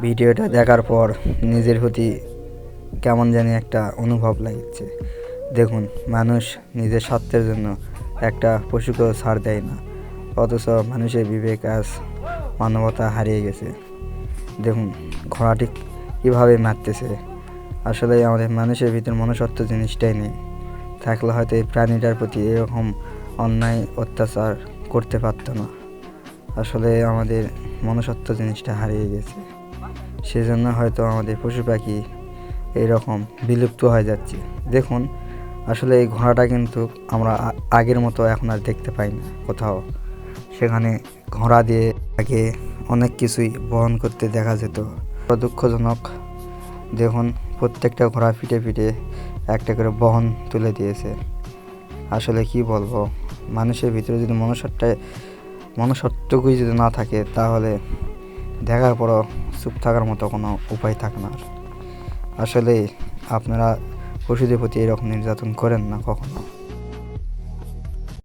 ভিডিওটা দেখার পর নিজের প্রতি কেমন জানি একটা অনুভব লাগছে। দেখুন, মানুষ নিজের স্বার্থের জন্য একটা পশুকেও ছাড় দেয় না, অথচ মানুষের বিবেক আজ মানবতা হারিয়ে গেছে। দেখুন, ঘোড়াটি কীভাবে মারতেছে। আসলে আমাদের মানুষের ভিতর মনুষ্যত্ব জিনিসটাই নেই। থাকলে হয়তো এই প্রাণীটার প্রতি এরকম অন্যায়, অত্যাচার করতে পারতো না। আসলে আমাদের মনুষ্যত্ব জিনিসটা হারিয়ে গেছে। সেজন্য হয়তো আমাদের পশু পাখি এইরকম বিলুপ্ত হয়ে যাচ্ছে। দেখুন, আসলে এই ঘোড়াটা কিন্তু আমরা আগের মতো এখন আর দেখতে পাই না কোথাও। সেখানে ঘোড়া দিয়ে আগে অনেক কিছুই বহন করতে দেখা যেত। দুঃখজনক, দেখুন, প্রত্যেকটা ঘোড়া পিঠে পিঠে একটা করে বহন তুলে দিয়েছে। আসলে কি বলব, মানুষের ভিতরে যদি মনুষ্যটায় মনুষ্যত্বকুই যদি না থাকে, তাহলে দেখার পরও চুপ থাকার মতো কোনো উপায় থাকে না আসলে আপনারা পশুদের প্রতি এরকম নির্যাতন করেন না কখনো।